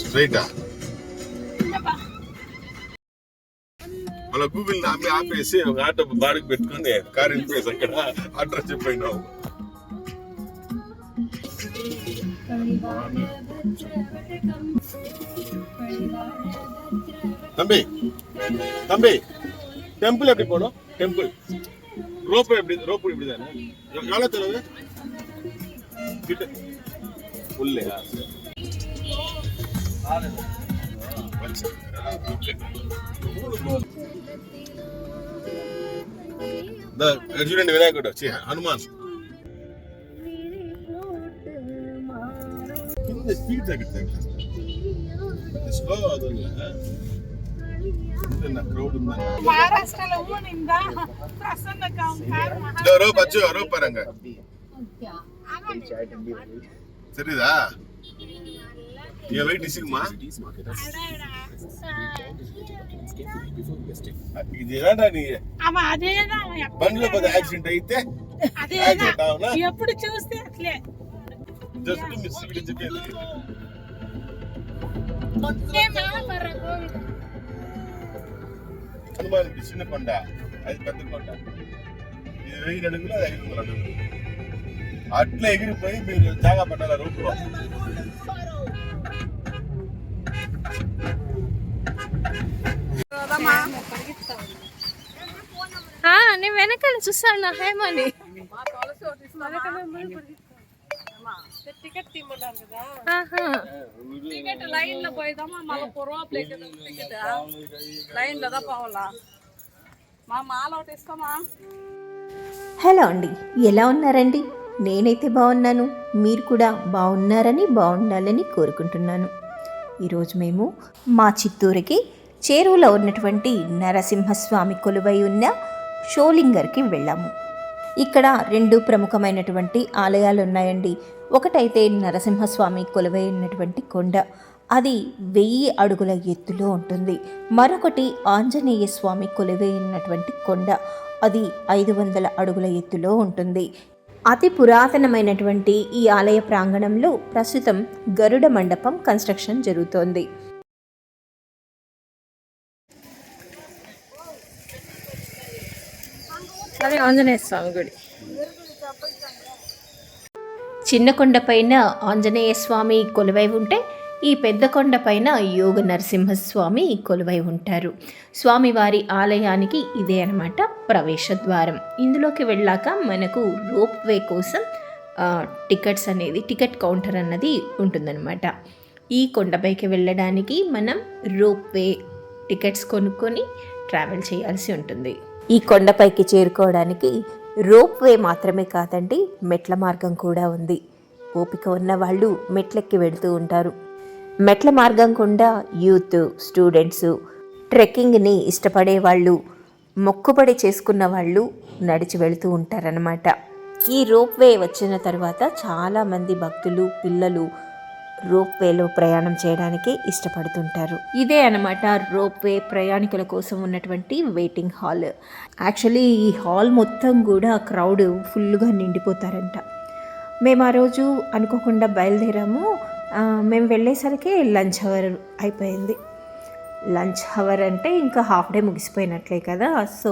స్ట్రైటా ఇంకా బా. మళ్ళీ గూగుల్ ఆపి ఆపేసి ఒక ఆటో బాడికి పెట్టుకొని కార్ వెళ్ళిపోయేసి అక్కడ అడ్రస్ చెప్పినావు தம்பி தம்பி டெம்பிள் எப்படி போனோம் டெம்பிள் ரோப் எப்படி ரோப் இப்படி தானே எவ்வளோ தெரியுது கிட்ட உள்ளையா இந்த விநாயகர் ஹனுமான். The speed ಆಗುತ್ತೆ ಎಷ್ಟೋ ಅದಲ್ಲ ಮಹಾರಾಷ್ಟ್ರಲ್ಲ ಹೂವಿನಿಂದ ಪ್ರಸನ್ನಕ್ಕೆ ಅವ್ನ ಕಾರ್ ಮಹಾ ರೋ ಬಚ್ಚು ರೋ ಪರಂಗ ಸರಿದಾ ये वेट इसी मां ఇదేనా నీ అమ్మ అదేనా బండ్లో పద యాక్సిడెంట్ అయితే అదేనా ఎప్పుడు చూస్తే అట్లే జస్ట్ మిస్ గురించి చెప్పేది హనుమాన్ చిన్న కొండ అది పెద్ద కొండ ఇది వెయ్యి అడుగులు అది ఐదు వందల అడుగులు అట్లా ఎగిరిపోయి మీరు జాగా పట్టాల రూట్లో నేను వెనకాల చూస్తాను హేమని టికెట్ తీయమన్నారు కదా ఆహా. టికెట్ లైన్లో పోయిదామా? మళ్ళీ పొరవప్లే కదా టికెట్. లైన్లో పోవాలా. మా మాల ఒకటి ఇస్తామా హలో అండి ఎలా ఉన్నారండి? నేనైతే బాగున్నాను. మీరు కూడా బాగున్నారని బాగుండాలని కోరుకుంటున్నాను. ఈరోజు మేము మా చిత్తూరుకి చేరువలో ఉన్నటువంటి నరసింహస్వామి కొలువై ఉన్న షోలింగర్కి వెళ్ళాము. ఇక్కడ రెండు ప్రముఖమైనటువంటి ఆలయాలు ఉన్నాయండి ఒకటైతే నరసింహస్వామి కొలువై ఉన్నటువంటి కొండ. అది వెయ్యి అడుగుల ఎత్తులో ఉంటుంది. మరొకటి ఆంజనేయ స్వామి కొలువై ఉన్నటువంటి కొండ. అది ఐదు వందల అడుగుల ఎత్తులో ఉంటుంది. అతి పురాతనమైనటువంటి ఈ ఆలయ ప్రాంగణంలో ప్రస్తుతం గరుడ మండపం కన్స్ట్రక్షన్ జరుగుతోంది. ఆంజనేయ స్వామి గుడి. చిన్న కొండపైన ఆంజనేయ స్వామి కొలువై ఉంటే ఈ పెద్ద కొండపైన యోగ నరసింహస్వామి కొలువై ఉంటారు. స్వామివారి ఆలయానికి ఇదే అనమాట ప్రవేశ ద్వారం. ఇందులోకి వెళ్ళాక మనకు రోప్ వే కోసం టికెట్స్ అనేది టికెట్ కౌంటర్ అన్నది ఉంటుందన్నమాట. ఈ కొండపైకి వెళ్ళడానికి మనం రోప్వే టికెట్స్ కొనుక్కొని ట్రావెల్ చేయాల్సి ఉంటుంది. ఈ కొండపైకి చేరుకోవడానికి రోప్ వే మాత్రమే కాదండి మెట్ల మార్గం కూడా ఉంది. ఓపిక ఉన్న వాళ్ళు మెట్లెక్కి వెళుతూ ఉంటారు. మెట్ల మార్గం గుండా యూత్ స్టూడెంట్స్ ట్రెక్కింగ్ని ఇష్టపడే వాళ్ళు మొక్కుబడి చేసుకున్న వాళ్ళు నడిచి వెళుతూ ఉంటారనమాట ఈ రోప్ వే వచ్చిన తర్వాత చాలామంది భక్తులు పిల్లలు రోప్ వేలో ప్రయాణం చేయడానికి ఇష్టపడుతుంటారు. ఇదే అనమాట రోప్ వే ప్రయాణికుల కోసం ఉన్నటువంటి వెయిటింగ్ హాల్. యాక్చువల్లీ ఈ హాల్ మొత్తం కూడా క్రౌడ్ ఫుల్గా నిండిపోతారంట. మేము ఆ రోజు అనుకోకుండా బయలుదేరాము. మేము వెళ్ళేసరికి లంచ్ అవర్ అయిపోయింది. లంచ్ అవర్ అంటే ఇంకా హాఫ్ డే ముగిసిపోయినట్లే కదా. సో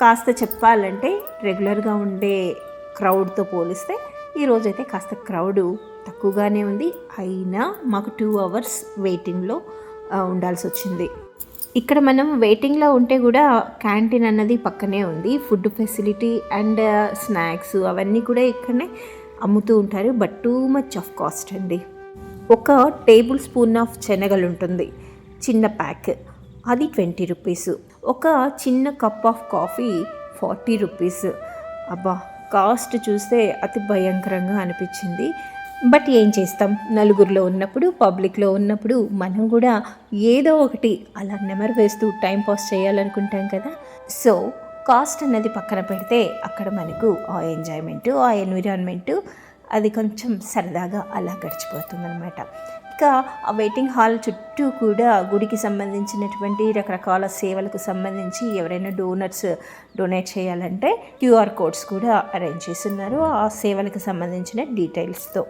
కాస్త చెప్పాలంటే రెగ్యులర్గా ఉండే క్రౌడ్తో పోలిస్తే ఈరోజైతే కాస్త క్రౌడ్ తక్కువగానే ఉంది. అయినా మాకు టూ అవర్స్ వెయిటింగ్లో ఉండాల్సి వచ్చింది. ఇక్కడ మనం వెయిటింగ్లో ఉంటే కూడా క్యాంటీన్ అన్నది పక్కనే ఉంది. ఫుడ్ ఫెసిలిటీ అండ్ స్నాక్స్ అవన్నీ కూడా ఇక్కడనే అమ్ముతూ ఉంటారు. But too much of cost అండి. ఒక టేబుల్ స్పూన్ ఆఫ్ శనగలు ఉంటుంది. చిన్న ప్యాక్ అది ట్వంటీ రూపీస్ ఒక చిన్న cup of coffee forty rupees అబ్బా కాస్ట్ చూస్తే అతి భయంకరంగా అనిపించింది. బట్ ఏం చేస్తాం? నలుగురిలో ఉన్నప్పుడు పబ్లిక్లో ఉన్నప్పుడు మనం కూడా ఏదో ఒకటి అలా నెమరు వేస్తూ టైం పాస్ చేయాలనుకుంటాం కదా. సో కాస్ట్ అన్నది పక్కన పెడితే అక్కడ మనకు ఆ ఎంజాయ్మెంటు ఆ ఎన్విరాన్మెంటు అది కొంచెం సరదాగా అలా గడిచిపోతుందన్నమాట. ఇంకా ఆ వెయిటింగ్ హాల్ చుట్టూ కూడా గుడికి సంబంధించినటువంటి రకరకాల సేవలకు సంబంధించి ఎవరైనా డోనర్స్ డొనేట్ చేయాలంటే క్యూఆర్ కోడ్స్ కూడా అరేంజ్ చేస్తున్నారు ఆ సేవలకు సంబంధించిన డీటెయిల్స్తో.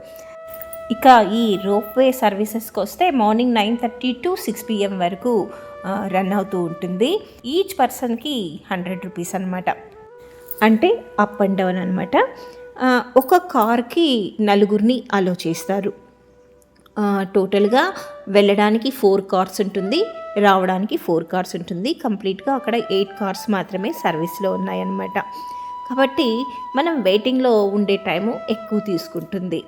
ఇక ఈ రోప్వే సర్వీసెస్కి వస్తే morning nine thirty to six PM వరకు రన్ అవుతూ ఉంటుంది. ఈచ్ పర్సన్కి హండ్రెడ్ రూపీస్ అనమాట అంటే అప్ అండ్ డౌన్ అనమాట ఒక కార్కి నలుగురిని అలో చేస్తారు. టోటల్గా వెళ్ళడానికి ఫోర్ కార్స్ ఉంటుంది రావడానికి ఫోర్ కార్స్ ఉంటుంది. కంప్లీట్గా అక్కడ ఎయిట్ కార్స్ మాత్రమే సర్వీస్లో ఉన్నాయన్నమాట. కాబట్టి మనం వెయిటింగ్లో ఉండే టైము ఎక్కువ తీసుకుంటుంది.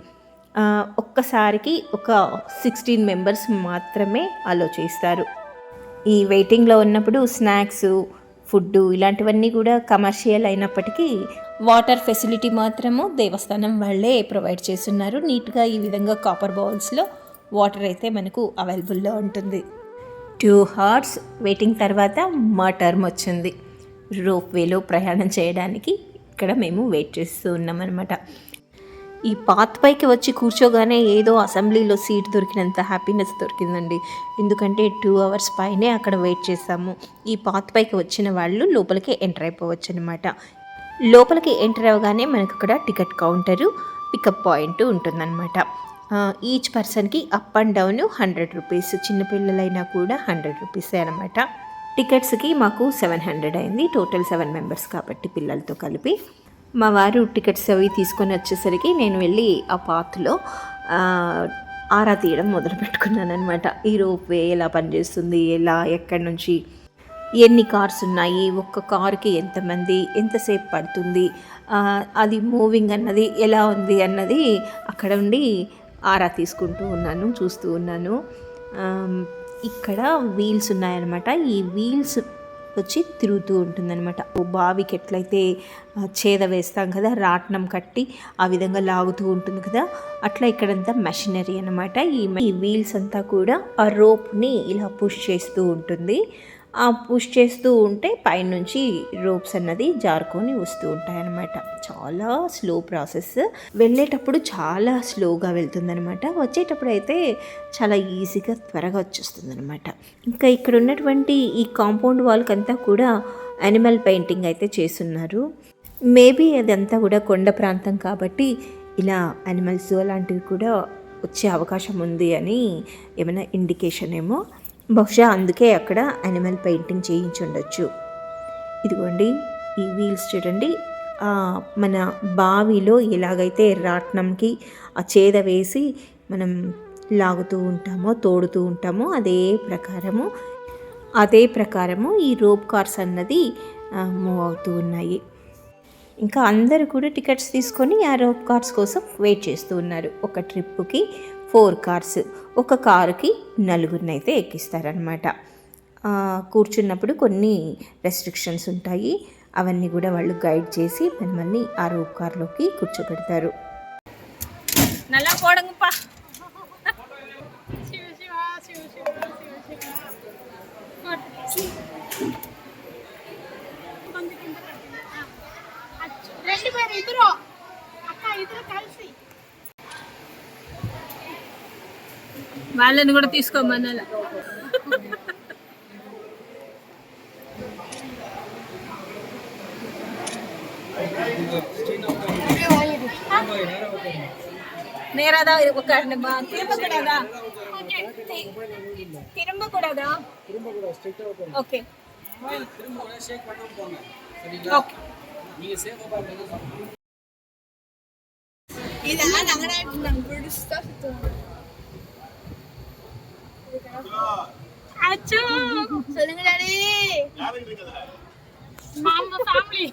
ఒక్కసారికి ఒక సిక్స్టీన్ మెంబర్స్ మాత్రమే అలో చేస్తారు. ఈ వెయిటింగ్లో ఉన్నప్పుడు స్నాక్స్ ఫుడ్ ఇలాంటివన్నీ కూడా కమర్షియల్ అయినప్పటికీ వాటర్ ఫెసిలిటీ మాత్రము దేవస్థానం వాళ్ళే ప్రొవైడ్ చేస్తున్నారు. నీట్గా ఈ విధంగా కాపర్ బౌల్స్లో వాటర్ అయితే మనకు అవైలబుల్లో ఉంటుంది. టూ హార్స్ వెయిటింగ్ తర్వాత మా టర్మ్ వచ్చింది. రోప్ వేలో ప్రయాణం చేయడానికి ఇక్కడ మేము వెయిట్ చేస్తూ ఉన్నామన్నమాట. ఈ పాత్ పైకి వచ్చి కూర్చోగానే ఏదో అసెంబ్లీలో సీట్ దొరికినంత హ్యాపీనెస్ దొరికిందండి. ఎందుకంటే టూ అవర్స్ పైనే అక్కడ వెయిట్ చేసాము ఈ పాత్ పైకి వచ్చిన వాళ్ళు లోపలికి ఎంటర్ అయిపోవచ్చు అనమాట లోపలికి ఎంటర్ అవ్వగానే మనకు అక్కడ టికెట్ కౌంటరు పికప్ పాయింట్ ఉంటుందన్నమాట. ఈచ్ పర్సన్కి up and down hundred rupees చిన్నపిల్లలైనా కూడా హండ్రెడ్ రూపీసే అనమాట టికెట్స్కి మాకు సెవెన్ హండ్రెడ్ అయింది టోటల్ సెవెన్ మెంబర్స్ కాబట్టి పిల్లలతో కలిపి. మా వారు టికెట్స్ అవి తీసుకొని వచ్చేసరికి నేను వెళ్ళి ఆ పాత్లో ఆరా తీయడం మొదలు పెట్టుకున్నాను అనమాట ఈ రోప్ వే ఎలా పనిచేస్తుంది ఎలా ఎక్కడి నుంచి ఎన్ని కార్స్ ఉన్నాయి ఒక్క కార్కి ఎంతమంది ఎంతసేపు పడుతుంది అది మూవింగ్ అన్నది ఎలా ఉంది అన్నది అక్కడ ఉండి ఆరా తీసుకుంటూ ఉన్నాను చూస్తూ ఉన్నాను. ఇక్కడ వీల్స్ ఉన్నాయన్నమాట. ఈ వీల్స్ వచ్చి తిరుగుతూ ఉంటుందన్నమాట. ఓ బావికి ఎట్లయితే చేద వేస్తాం కదా రాట్నం కట్టి ఆ విధంగా లాగుతూ ఉంటుంది కదా అట్లా ఇక్కడంతా మెషినరీ అనమాట ఈ వీల్స్ అంతా కూడా ఆ రోప్ని ఇలా పుష్ చేస్తూ ఉంటుంది. పుష్ చేస్తూ ఉంటే పైనుంచి రోప్స్ అన్నది జారుకొని వస్తూ ఉంటాయి అన్నమాట చాలా స్లో ప్రాసెస్ వెళ్ళేటప్పుడు చాలా స్లోగా వెళ్తుందనమాట వచ్చేటప్పుడు అయితే చాలా ఈజీగా త్వరగా వచ్చేస్తుంది అనమాట ఇంకా ఇక్కడ ఉన్నటువంటి ఈ కాంపౌండ్ వాల్కి అంతా కూడా యానిమల్ పెయింటింగ్ అయితే చేస్తున్నారు. మేబీ అదంతా కూడా కొండ ప్రాంతం కాబట్టి ఇలా యానిమల్స్ అలాంటివి కూడా వచ్చే అవకాశం ఉంది అని ఏమైనా ఇండికేషన్ ఏమో బహుశా అందుకే అక్కడ యానిమల్ పెయింటింగ్ చేయించి ఉండొచ్చు ఇదిగోండి ఈ వీల్స్ చూడండి. మన బావిలో ఎలాగైతే రాట్నంకి ఆ చేద వేసి మనం లాగుతూ ఉంటామో తోడుతూ ఉంటామో అదే ప్రకారము అదే ప్రకారము ఈ రోప్ కార్స్ అన్నది మూవ్ అవుతూ ఉన్నాయి. ఇంకా అందరూ కూడా టికెట్స్ తీసుకొని ఆ రోప్ కార్స్ కోసం వెయిట్ చేస్తూ ఉన్నారు. ఒక ట్రిప్పుకి ఫోర్ కార్స్. ఒక కారుకి నలుగురినైతే ఎక్కిస్తారనమాట కూర్చున్నప్పుడు కొన్ని రెస్ట్రిక్షన్స్ ఉంటాయి. అవన్నీ కూడా వాళ్ళు గైడ్ చేసి మిమ్మల్ని ఆ రూప్ కార్లోకి కూర్చోబెడతారు. రెండు ఇద్దరు. అక్క ఇద్దరు కలిసి. వాళ్ళని కూడా తీసుకోమనాల நேராதா உட்காரணுமா திரும்ப கூடாதா திரும்ப கூடாதா ஓகே ஓகே இதெல்லாம் நகராட்டு நாங்க பிடிச்சா அச்சோ. சொல்லுங்க டாடி. மாமா ஃபேமிலி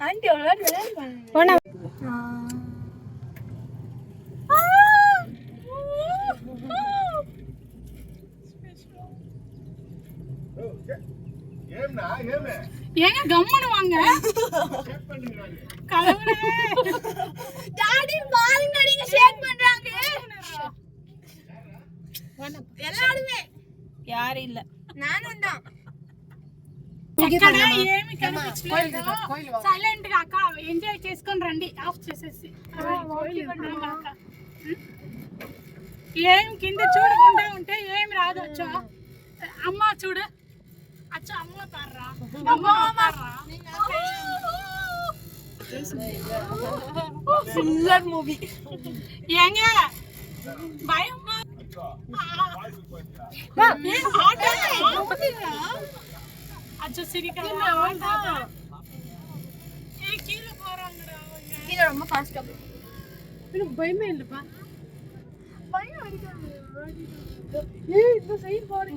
ஆண்டி அவ்வளோ ஏங்க கம்முன்னு வாங்க கடவுளே டாடி பாருங்க நீங்க ஷேக் பண்றாங்க எல்லாருமே యారు ఇల్ల నానుందా ఎక్కడ ఏమి కనిపించలేదు సైలెంట్ గా అక్క ఎంజాయ్ చేసుకొని రండి ఆఫ్ చేసేసి అక్క. ఏం కింద చూడకుండా ఉంటే ఏం రాదు అచ్చా అమ్మ చూడు अच्छा अम्मा कर रहा अम्मा मार सुंदर मूवी येंगे भाई अम्मा हां ये हॉट है अच्छा सिरी कर रहा है ये பயமே இல்லப்பா பயம் இந்த சைடு பாரு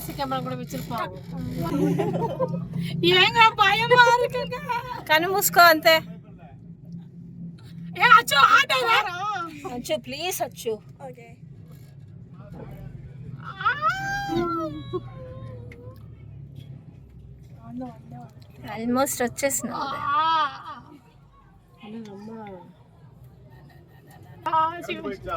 சிசி கேமரா கூட வச்சிருப்பாங்க ஏங்க பயமா இருக்குங்க కను మూసుకో అంతే ఏ అచ్చో ఆటో వచ్చు ప్లీజ్ వచ్చు ఆల్మోస్ట్ వచ్చేసిన போயிடுச்சா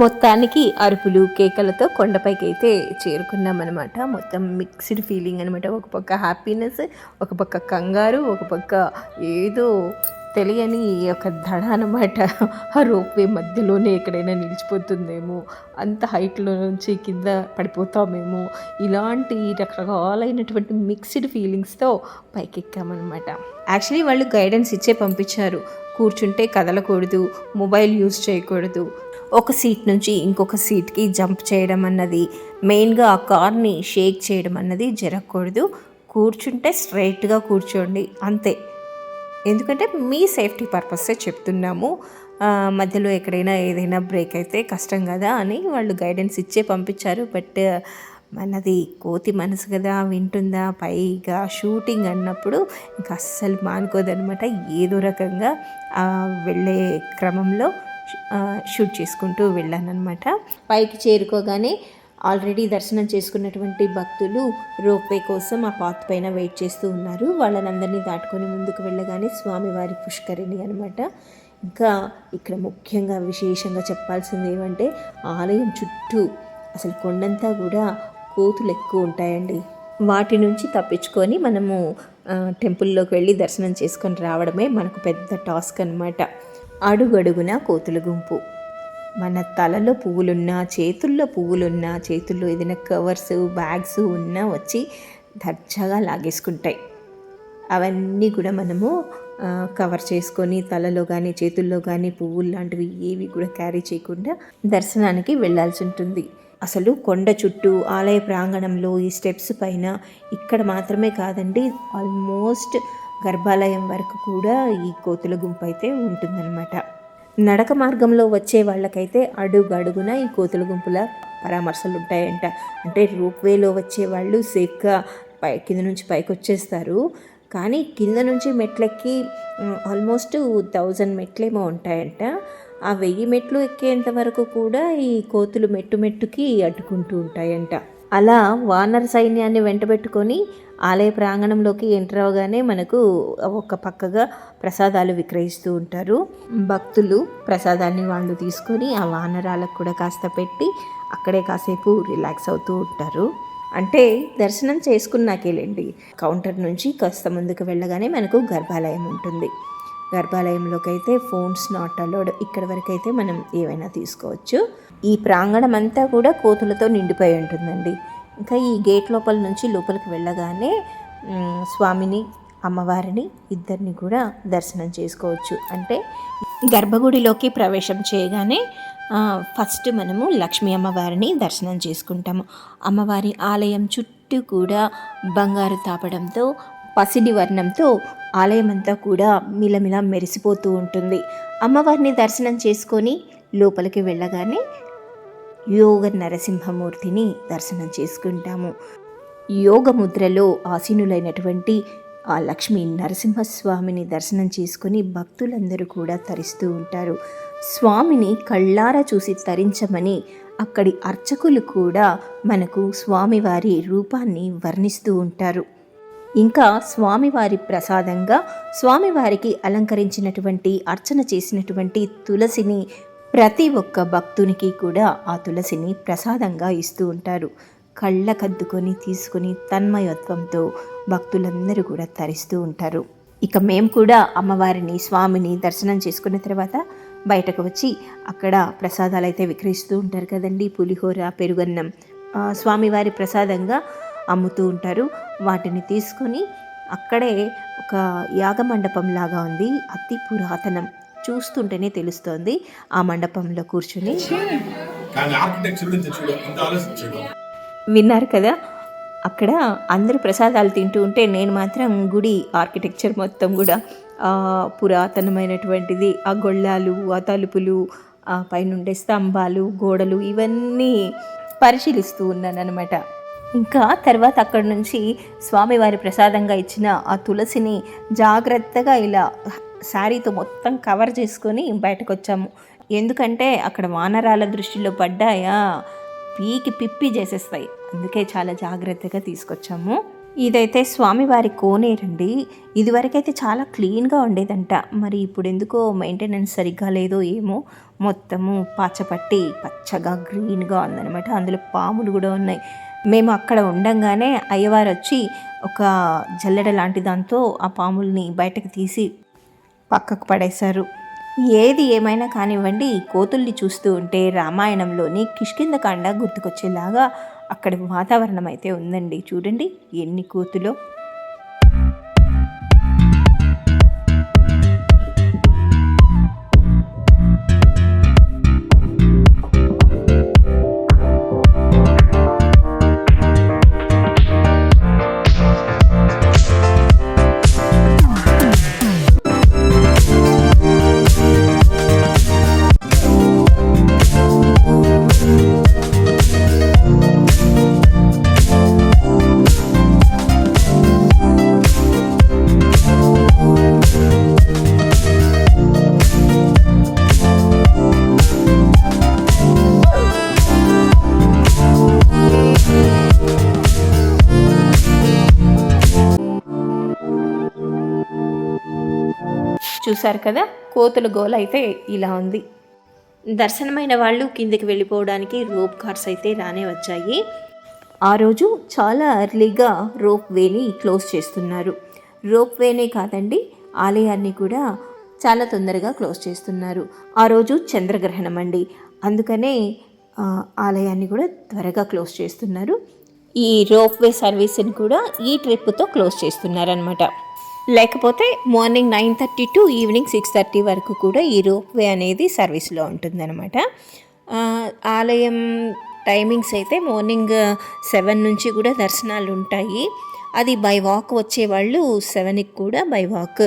మొత్తానికి అరుపులు కేకలతో కొండపైకి అయితే చేరుకున్నామన్నమాట. మొత్తం మిక్స్డ్ ఫీలింగ్ అనమాట ఒక పక్క హ్యాపీనెస్ ఒక పక్క కంగారు ఒక పక్క ఏదో తెలియని ఒక దడ అనమాట ఆ రోప్వే మధ్యలోనే ఎక్కడైనా నిలిచిపోతుందేమో అంత హైట్లో నుంచి కింద పడిపోతామేమో ఇలాంటి రకరకాలైనటువంటి మిక్స్డ్ ఫీలింగ్స్తో పైకెక్కామన్నమాట. యాక్చువల్లీ వాళ్ళు గైడెన్స్ ఇచ్చే పంపించారు. కూర్చుంటే కదలకూడదు మొబైల్ యూజ్ చేయకూడదు ఒక సీట్ నుంచి ఇంకొక సీట్కి జంప్ చేయడం అన్నది మెయిన్గా ఆ కార్ని షేక్ చేయడం అన్నది జరగకూడదు. కూర్చుంటే స్ట్రైట్గా కూర్చోండి అంతే. ఎందుకంటే మీ సేఫ్టీ పర్పస్సే చెప్తున్నాము. మధ్యలో ఎక్కడైనా ఏదైనా బ్రేక్ అయితే కష్టం కదా అని వాళ్ళు గైడెన్స్ ఇచ్చే పంపించారు. బట్ మనది కోతి మనసు కదా వింటుందా? పైగా షూటింగ్ అన్నప్పుడు ఇంకా అస్సలు మానుకోదనమాట. ఏదో రకంగా వెళ్ళే క్రమంలో షూట్ చేసుకుంటూ వెళ్ళానమాట పైకి చేరుకోగానే ఆల్రెడీ దర్శనం చేసుకున్నటువంటి భక్తులు రోప్వే కోసం ఆ పాత్ పైన వెయిట్ చేస్తూ ఉన్నారు. వాళ్ళనందరినీ దాటుకొని ముందుకు వెళ్ళగానే స్వామివారి పుష్కరిణి అనమాట ఇంకా ఇక్కడ ముఖ్యంగా విశేషంగా చెప్పాల్సింది ఏమంటే ఆలయం చుట్టూ అసలు కొండంతా కూడా కోతులు ఎక్కువ ఉంటాయండి. వాటి నుంచి తప్పించుకొని మనము టెంపుల్లోకి వెళ్ళి దర్శనం చేసుకొని రావడమే మనకు పెద్ద టాస్క్ అనమాట అడుగడుగున కోతుల గుంపు. మన తలలో పువ్వులున్నా చేతుల్లో పువ్వులున్నా చేతుల్లో ఏదైనా కవర్స్ బ్యాగ్స్ ఉన్నా వచ్చి దర్జాగా లాగేసుకుంటాయి. అవన్నీ కూడా మనము కవర్ చేసుకొని తలలో కానీ చేతుల్లో కానీ పువ్వులు లాంటివి ఏవి కూడా క్యారీ చేయకుండా దర్శనానికి వెళ్ళాల్సి ఉంటుంది. అసలు కొండ చుట్టూ ఆలయ ప్రాంగణంలో ఈ స్టెప్స్ పైన ఇక్కడ మాత్రమే కాదండి ఆల్మోస్ట్ గర్భాలయం వరకు కూడా ఈ కోతుల గుంపు అయితే ఉంటుందన్నమాట. నడక మార్గంలో వచ్చే వాళ్ళకైతే అడుగు అడుగున ఈ కోతుల గుంపుల పరామర్శలు ఉంటాయంట అంటే రోప్వేలో వచ్చే వాళ్ళు సేఫ్గా పై కింద నుంచి పైకి వచ్చేస్తారు కానీ కింద నుంచి మెట్లెక్కి ఆల్మోస్ట్ థౌజండ్ మెట్లేమో ఉంటాయంట. ఆ వెయ్యి మెట్లు ఎక్కేంత వరకు కూడా ఈ కోతులు మెట్టు మెట్టుకి అడ్డుకుంటూ ఉంటాయంట. అలా వానర్ సైన్యాన్ని వెంటబెట్టుకొని ఆలయ ప్రాంగణంలోకి ఎంటర్ అవగానే మనకు ఒక పక్కగా ప్రసాదాలు విక్రయిస్తూ ఉంటారు. భక్తులు ప్రసాదాన్ని వాళ్ళు తీసుకొని ఆ వానరాలకు కూడా కాస్త పెట్టి అక్కడే కాసేపు రిలాక్స్ అవుతూ ఉంటారు. అంటే దర్శనం చేసుకున్నాకేలేండి కౌంటర్ నుంచి కాస్త ముందుకు వెళ్ళగానే మనకు గర్భాలయం ఉంటుంది. గర్భాలయంలోకి అయితే ఫోన్స్ నాట్ అలౌడ్ ఇక్కడ వరకు అయితే మనం ఏవైనా తీసుకోవచ్చు. ఈ ప్రాంగణం అంతా కూడా కోతులతో నిండిపోయి ఉంటుందండి. ఇంకా ఈ గేట్ లోపల నుంచి లోపలికి వెళ్ళగానే స్వామిని అమ్మవారిని ఇద్దరిని కూడా దర్శనం చేసుకోవచ్చు. అంటే గర్భగుడిలోకి ప్రవేశం చేయగానే ఫస్ట్ మనము లక్ష్మీ అమ్మవారిని దర్శనం చేసుకుంటాము. అమ్మవారి ఆలయం చుట్టూ కూడా బంగారు తాపడంతో పసిడి వర్ణంతో ఆలయం అంతా కూడా మిలమిల మెరిసిపోతూ ఉంటుంది. అమ్మవారిని దర్శనం చేసుకొని లోపలికి వెళ్ళగానే యోగ నరసింహమూర్తిని దర్శనం చేసుకుంటాము. యోగ ముద్రలో ఆసీనులైనటువంటి ఆ లక్ష్మీ నరసింహస్వామిని దర్శనం చేసుకొని భక్తులందరూ కూడా తరిస్తూ ఉంటారు. స్వామిని కళ్ళారా చూసి తరించమని అక్కడి అర్చకులు కూడా మనకు స్వామివారి రూపాన్ని వర్ణిస్తూ ఉంటారు. ఇంకా స్వామివారి ప్రసాదంగా స్వామివారికి అలంకరించినటువంటి అర్చన చేసినటువంటి తులసిని ప్రతి ఒక్క భక్తునికి కూడా ఆ తులసిని ప్రసాదంగా ఇస్తూ ఉంటారు. కళ్ళకద్దుకొని తీసుకొని తన్మయత్వంతో భక్తులందరూ కూడా తరిస్తూ ఉంటారు. ఇక మేము కూడా అమ్మవారిని స్వామిని దర్శనం చేసుకున్న తర్వాత బయటకు వచ్చి అక్కడ ప్రసాదాలు అయితే విక్రయిస్తూ ఉంటారు కదండి. పులిహోర పెరుగన్నం స్వామివారి ప్రసాదంగా అమ్ముతూ ఉంటారు. వాటిని తీసుకొని అక్కడే ఒక యాగమండపం లాగా ఉంది. అతి పురాతనం. చూస్తుంటేనే తెలుస్తోంది ఆ మండపంలో కూర్చుని. విన్నారు కదా అక్కడ అందరూ ప్రసాదాలు తింటూ ఉంటే నేను మాత్రం గుడి ఆర్కిటెక్చర్ మొత్తం కూడా పురాతనమైనటువంటిది ఆ గొళ్ళాలు ఆ తలుపులు ఆ పైనుండే స్తంభాలు గోడలు ఇవన్నీ పరిశీలిస్తూ ఉన్నాను అనమాట ఇంకా తర్వాత అక్కడి నుంచి స్వామివారి ప్రసాదంగా ఇచ్చిన ఆ తులసిని జాగ్రత్తగా ఇలా శారీతో మొత్తం కవర్ చేసుకొని బయటకు వచ్చాము ఎందుకంటే అక్కడ వానరాల దృష్టిలో పడ్డాయా? పీకి పిప్పి చేసేస్తాయి. అందుకే చాలా జాగ్రత్తగా తీసుకొచ్చాము. ఇదైతే స్వామివారి కోనేరండి. ఇదివరకైతే చాలా క్లీన్గా ఉండేదంట. మరి ఇప్పుడు ఎందుకో మెయింటెనెన్స్ సరిగ్గా లేదో ఏమో మొత్తము పాచపట్టి పచ్చగా గ్రీన్గా ఉందన్నమాట. అందులో పాములు కూడా ఉన్నాయి. మేము అక్కడ ఉండంగానే అయ్యవారు వచ్చి ఒక జల్లెడ లాంటి దాంతో ఆ పాముల్ని బయటకు తీసి పక్కకు పడేశారు. ఏది ఏమైనా కానివ్వండి ఈ కోతుల్ని చూస్తూ ఉంటే రామాయణంలోని కిష్కిందకాండ గుర్తుకొచ్చేలాగా అక్కడ వాతావరణం అయితే ఉందండి. చూడండి ఎన్ని కోతులో. చూశారు కదా? కోతుల గోల అయితే ఇలా ఉంది. దర్శనమైన వాళ్ళు కిందికి వెళ్ళిపోవడానికి రోప్ కార్స్ అయితే రానే వచ్చాయి. ఆ రోజు చాలా అర్లీగా రోప్ వేని క్లోజ్ చేస్తున్నారు. రోప్ వేనే కాదండి ఆలయాన్ని కూడా చాలా తొందరగా క్లోజ్ చేస్తున్నారు. ఆ రోజు చంద్రగ్రహణం అండి. అందుకనే ఆలయాన్ని కూడా త్వరగా క్లోజ్ చేస్తున్నారు. ఈ రోప్వే సర్వీస్ని కూడా ఈ ట్రిప్తో క్లోజ్ చేస్తున్నారనమాట లేకపోతే morning nine thirty to evening six thirty వరకు కూడా ఈ రోప్ వే అనేది సర్వీస్లో ఉంటుందన్నమాట. ఆలయం టైమింగ్స్ అయితే మార్నింగ్ సెవెన్ నుంచి కూడా దర్శనాలు ఉంటాయి. అది బై వాక్ వచ్చేవాళ్ళు సెవెన్కి కూడా బై వాక్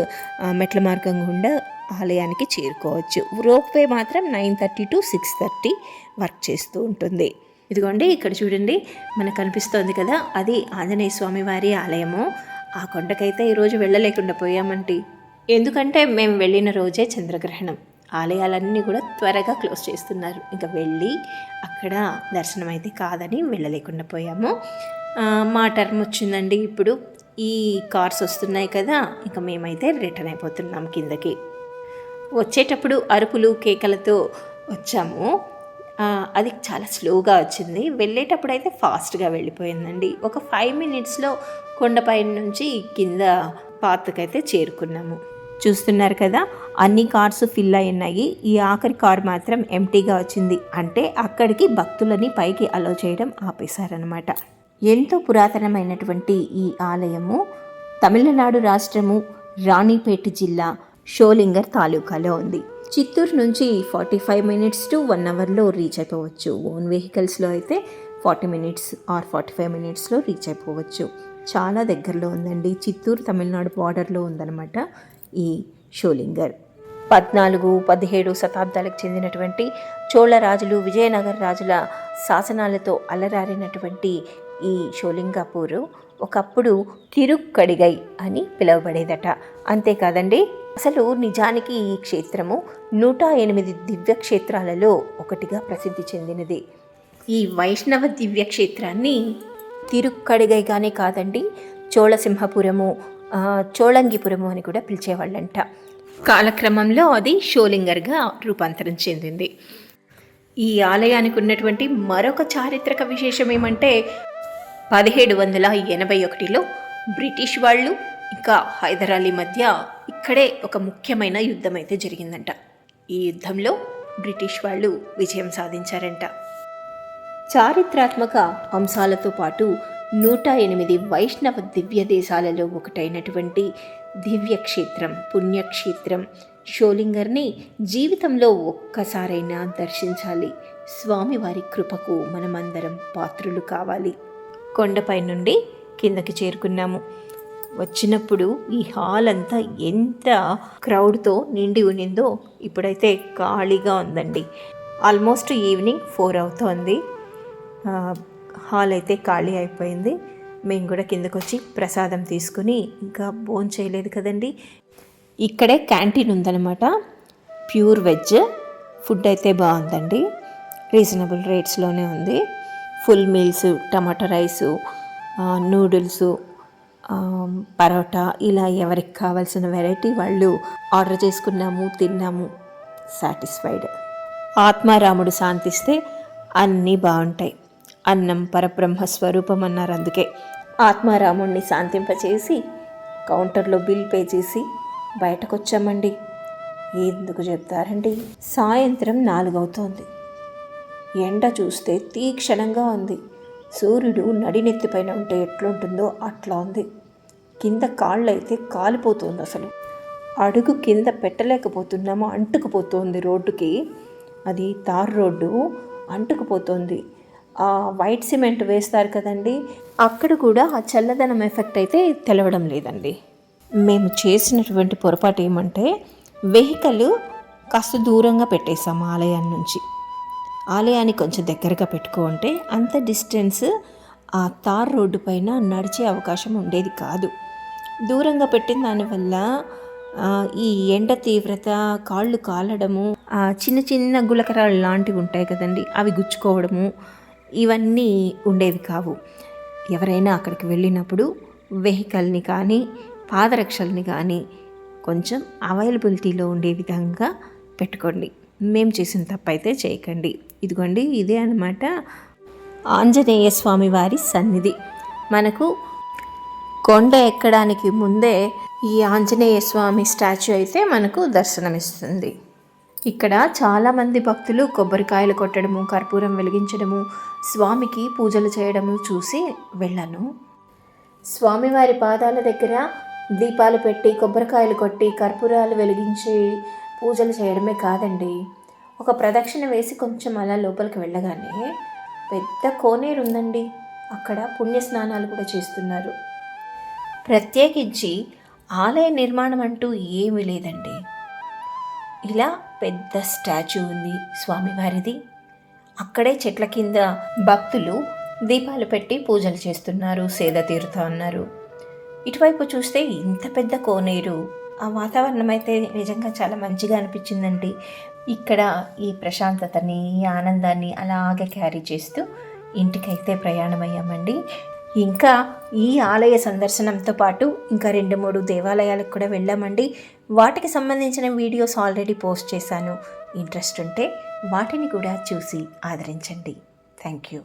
మెట్ల మార్గం గుండా ఆలయానికి చేరుకోవచ్చు. రోప్ వే మాత్రం nine thirty to six thirty work చేస్తూ ఉంటుంది. ఇదిగోండి ఇక్కడ చూడండి మనకు కనిపిస్తోంది కదా అది ఆంజనేయ స్వామి వారి ఆలయము. ఆ కొండకైతే ఈరోజు వెళ్ళలేకుండా పోయామంటి. ఎందుకంటే మేము వెళ్ళిన రోజే చంద్రగ్రహణం. ఆలయాలన్నీ కూడా త్వరగా క్లోజ్ చేస్తున్నారు. ఇంకా వెళ్ళి అక్కడ దర్శనం అయితే కాదని వెళ్ళలేకుండా పోయాము. మా టర్మ్ వచ్చిందండి ఇప్పుడు. ఈ కార్స్ వస్తున్నాయి కదా ఇంకా మేమైతే రిటర్న్ అయిపోతున్నాం కిందకి. వచ్చేటప్పుడు అరుపులు కేకలతో వచ్చాము. అది చాలా స్లోగా వచ్చింది. వెళ్ళేటప్పుడు అయితే ఫాస్ట్గా వెళ్ళిపోయిందండి. ఒక ఫైవ్ మినిట్స్లో కొండపై నుంచి కింద పాతకైతే చేరుకున్నాము. చూస్తున్నారు కదా అన్ని కార్స్ ఫిల్ అయి ఉన్నాయి ఈ ఆఖరి కార్ మాత్రం ఎంటీగా వచ్చింది. అంటే అక్కడికి భక్తులని పైకి అలో చేయడం ఆపేశారనమాట ఎంతో పురాతనమైనటువంటి ఈ ఆలయము తమిళనాడు రాష్ట్రము రాణిపేట జిల్లా షోలింగర్ తాలూకాలో ఉంది. చిత్తూరు నుంచి forty five minutes to one అవర్లో రీచ్ అయిపోవచ్చు. ఓన్ వెహికల్స్లో అయితే forty minutes or forty five మినిట్స్లో రీచ్ అయిపోవచ్చు. చాలా దగ్గరలో ఉందండి. చిత్తూరు తమిళనాడు బార్డర్లో ఉందన్నమాట ఈ షోలింగర్. పద్నాలుగు పదిహేడు శతాబ్దాలకు చెందినటువంటి చోళ రాజులు విజయనగర రాజుల శాసనాలతో అలరారినటువంటి ఈ షోలింగాపూరు ఒకప్పుడు తిరుక్కడిగై అని పిలువబడేదట. అంతేకాదండి అసలు నిజానికి ఈ క్షేత్రము నూట ఎనిమిది దివ్యక్షేత్రాలలో ఒకటిగా ప్రసిద్ధి చెందినది. ఈ వైష్ణవ దివ్యక్షేత్రాన్ని తిరుక్కడిగైగానే కాదండి చోళసింహపురము చోళంగిపురము అని కూడా పిలిచేవాళ్ళంట. కాలక్రమంలో అది షోలింగర్గా రూపాంతరం చెందింది. ఈ ఆలయానికి ఉన్నటువంటి మరొక చారిత్రక విశేషం ఏమంటే పదిహేడు వందల ఎనభై ఒకటిలో బ్రిటిష్ వాళ్ళు ఇంకా హైదరాలీ మధ్య ఇక్కడే ఒక ముఖ్యమైన యుద్ధం అయితే జరిగిందంట. ఈ యుద్ధంలో బ్రిటిష్ వాళ్ళు విజయం సాధించారంట. చారిత్రాత్మక అంశాలతో పాటు నూట ఎనిమిది వైష్ణవ దివ్య దేశాలలో ఒకటైనటువంటి దివ్యక్షేత్రం పుణ్యక్షేత్రం షోలింగర్ని జీవితంలో ఒక్కసారైనా దర్శించాలి. స్వామివారి కృపకు మనమందరం పాత్రులు కావాలి. కొండపై నుండి కిందకి చేరుకున్నాము. వచ్చినప్పుడు ఈ హాల్ అంతా ఎంత క్రౌడ్తో నిండి ఉన్నిందో ఇప్పుడైతే ఖాళీగా ఉందండి. ఆల్మోస్ట్ ఈవినింగ్ ఫోర్ అవుతోంది. హాల్ అయితే ఖాళీ అయిపోయింది. మేము కూడా కిందకు వచ్చి ప్రసాదం తీసుకుని ఇంకా బోన్ చేయలేదు కదండి. ఇక్కడే క్యాంటీన్ ఉందన్నమాట. Pure veg. ఫుడ్ అయితే బాగుందండి. రీజనబుల్ రేట్స్లోనే ఉంది. Full meals tomato rice noodles parotta ఇలా ఎవరికి కావాల్సిన వెరైటీ వాళ్ళు ఆర్డర్ చేసుకున్నాము తిన్నాము సాటిస్ఫైడ్ ఆత్మారాముడు శాంతిస్తే అన్నీ బాగుంటాయి. అన్నం పరబ్రహ్మ స్వరూపం అన్నారు అందుకే. ఆత్మారాముడిని శాంతింపచేసి కౌంటర్లో బిల్ పే చేసి బయటకు వచ్చామండి ఎందుకు చెప్తారండి? సాయంత్రం నాలుగవుతోంది. ఎండ చూస్తే తీక్షణంగా ఉంది. సూర్యుడు నడినెత్తిపైన ఉంటే ఎట్లుంటుందో అట్లా ఉంది. కింద కాళ్ళైతే కాలిపోతుంది అసలు. అడుగు కింద పెట్టలేకపోతున్నాము? అంటుకుపోతుంది రోడ్డుకి. అది తార్ రోడ్డు. అంటుకుపోతుంది. ఆ వైట్ సిమెంట్ వేస్తారు కదండి. అక్కడ కూడా ఆ చల్లదనం ఎఫెక్ట్ అయితే తెలవడం లేదండి. మేము చేసినటువంటి పొరపాటు ఏమంటే వెహికల్ కాస్త దూరంగా పెట్టేశాము ఆలయం నుంచి. ఆలయాన్ని కొంచెం దగ్గరగా పెట్టుకుంటే అంత డిస్టెన్స్ ఆ తార్ రోడ్డు పైన నడిచే అవకాశం ఉండేది కాదు. దూరంగా పెట్టిన దానివల్ల ఈ ఎండ తీవ్రత కాళ్ళు కాలడము చిన్న చిన్న గులకరాలు లాంటివి ఉంటాయి కదండి అవి గుచ్చుకోవడము ఇవన్నీ ఉండేవి కావు. ఎవరైనా అక్కడికి వెళ్ళినప్పుడు వెహికల్ని కానీ పాదరక్షల్ని కానీ కొంచెం అవైలబిలిటీలో ఉండే విధంగా పెట్టుకోండి. మేము చేసిన తప్పైతే చేయకండి. ఇదిగోండి ఇదే అనమాట ఆంజనేయ స్వామి వారి సన్నిధి. మనకు కొండ ఎక్కడానికి ముందే ఈ ఆంజనేయ స్వామి స్టాచ్యూ అయితే మనకు దర్శనమిస్తుంది. ఇక్కడ చాలామంది భక్తులు కొబ్బరికాయలు కొట్టడము కర్పూరం వెలిగించడము స్వామికి పూజలు చేయడము చూసి వెళ్ళాను. స్వామివారి పాదాల దగ్గర దీపాలు పెట్టి కొబ్బరికాయలు కొట్టి కర్పూరాలు వెలిగించి పూజలు చేయడమే కాదండి. ఒక ప్రదక్షిణ వేసి కొంచెం అలా లోపలికి వెళ్ళగానే పెద్ద కోనేరు ఉందండి. అక్కడ పుణ్య స్నానాలు కూడా చేస్తున్నారు. ప్రత్యేకించి ఆలయ నిర్మాణం అంటూ ఏమీ లేదండి. ఇలా పెద్ద స్టాచ్యూ ఉంది స్వామివారిది. అక్కడే చెట్ల కింద భక్తులు దీపాలు పెట్టి పూజలు చేస్తున్నారు సేద తీరుతా ఉన్నారు. ఇటువైపు చూస్తే ఇంత పెద్ద కోనేరు. ఆ వాతావరణం అయితే నిజంగా చాలా మంచిగా అనిపించిందండి. ఇక్కడ ఈ ప్రశాంతతని ఈ ఆనందాన్ని అలాగే క్యారీ చేస్తూ ఇంటికైతే ప్రయాణమయ్యామండి. ఇంకా ఈ ఆలయ సందర్శనంతో పాటు ఇంకా రెండు మూడు దేవాలయాలకు కూడా వెళ్ళామండి. వాటికి సంబంధించిన వీడియోస్ ఆల్రెడీ పోస్ట్ చేశాను. ఇంట్రెస్ట్ ఉంటే వాటిని కూడా చూసి ఆదరించండి. Thank you.